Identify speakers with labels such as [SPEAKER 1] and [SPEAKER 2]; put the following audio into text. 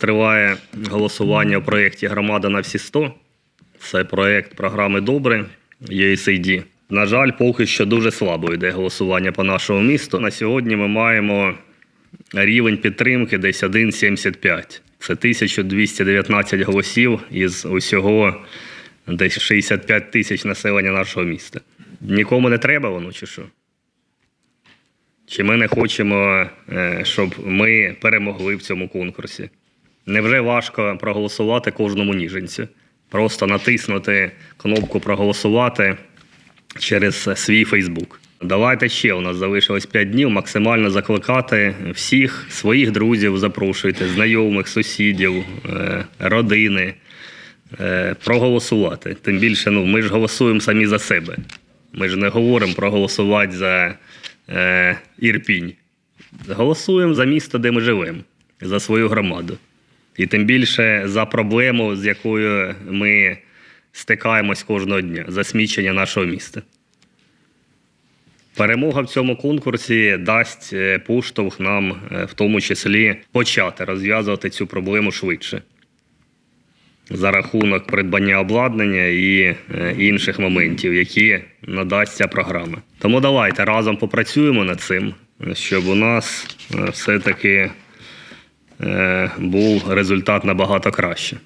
[SPEAKER 1] триває голосування у проєкті Громада на всі 100. Це проєкт програми Добре USAID. На жаль, поки що дуже слабо йде голосування по нашому місту. На сьогодні ми маємо рівень підтримки десь 1,75. Це 1219 голосів із усього десь 65 тисяч населення нашого міста. Нікому не треба воно чи що? Чи ми не хочемо, е, щоб ми перемогли в цьому конкурсі? Невже важко проголосувати кожному ніженцю? Просто натиснути кнопку проголосувати через свій Фейсбук. Давайте ще у нас залишилось 5 днів. Максимально закликати всіх своїх друзів, запрошуйте, знайомих, сусідів, е, родини е, проголосувати. Тим більше, ну ми ж голосуємо самі за себе. Ми ж не говоримо проголосувати за е, Ірпінь. Голосуємо за місто, де ми живемо, за свою громаду. І тим більше за проблему, з якою ми стикаємось кожного дня засмічення нашого міста. Перемога в цьому конкурсі дасть е, поштовх нам, е, в тому числі, почати розв'язувати цю проблему швидше за рахунок придбання обладнання і е, інших моментів, які надасть ця програма. Тому давайте разом попрацюємо над цим, щоб у нас все-таки був результат набагато краще.